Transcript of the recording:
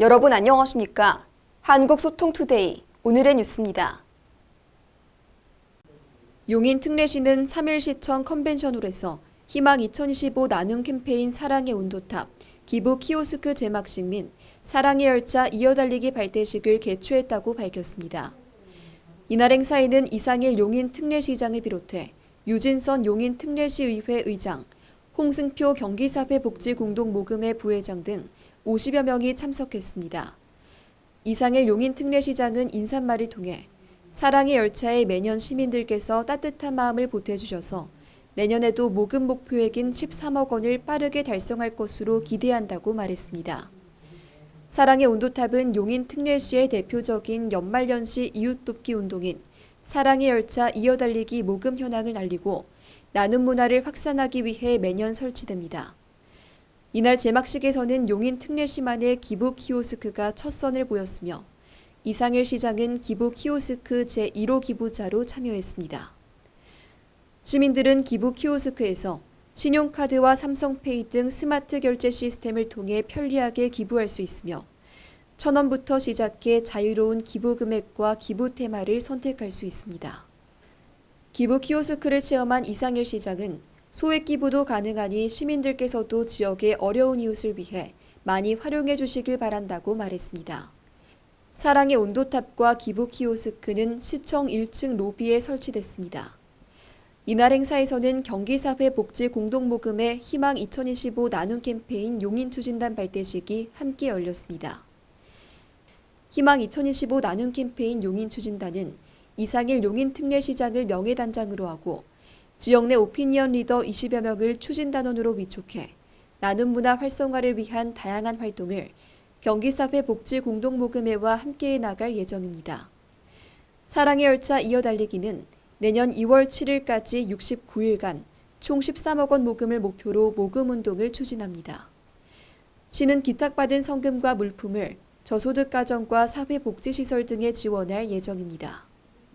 여러분 안녕하십니까? 한국소통투데이 오늘의 뉴스입니다. 용인 특례시는 3일시청 컨벤션홀에서 희망 2025 나눔 캠페인 사랑의 온도탑, 기부 키오스크 제막식 및 사랑의 열차 이어달리기 발대식을 개최했다고 밝혔습니다. 이날 행사에는 이상일 용인 특례시장을 비롯해 유진선 용인 특례시의회 의장, 홍승표 경기사회 복지공동모금회 부회장 등 50여 명이 참석했습니다. 이상일 용인 특례시장은 인사말을 통해 사랑의 열차에 매년 시민들께서 따뜻한 마음을 보태주셔서 내년에도 모금 목표액인 13억 원을 빠르게 달성할 것으로 기대한다고 말했습니다. 사랑의 온도탑은 용인 특례시의 대표적인 연말연시 이웃돕기 운동인 사랑의 열차 이어달리기 모금 현황을 알리고 나눔 문화를 확산하기 위해 매년 설치됩니다. 이날 제막식에서는 용인 특례시만의 기부 키오스크가 첫 선을 보였으며 이상일 시장은 기부 키오스크 제1호 기부자로 참여했습니다. 시민들은 기부 키오스크에서 신용카드와 삼성페이 등 스마트 결제 시스템을 통해 편리하게 기부할 수 있으며 천원부터 시작해 자유로운 기부 금액과 기부 테마를 선택할 수 있습니다. 기부 키오스크를 체험한 이상일 시장은 소액 기부도 가능하니 시민들께서도 지역의 어려운 이웃을 위해 많이 활용해 주시길 바란다고 말했습니다. 사랑의 온도탑과 기부 키오스크는 시청 1층 로비에 설치됐습니다. 이날 행사에서는 경기사회 복지 공동모금의 희망 2025 나눔 캠페인 용인 추진단 발대식이 함께 열렸습니다. 희망 2025 나눔 캠페인 용인 추진단은 이상일 용인 특례 시장을 명예단장으로 하고 지역 내 오피니언 리더 20여 명을 추진단원으로 위촉해 나눔 문화 활성화를 위한 다양한 활동을 경기사회 복지 공동모금회와 함께해 나갈 예정입니다. 사랑의 열차 이어달리기는 내년 2월 7일까지 69일간 총 13억 원 모금을 목표로 모금 운동을 추진합니다. 시는 기탁받은 성금과 물품을 저소득 가정과 사회복지시설 등에 지원할 예정입니다.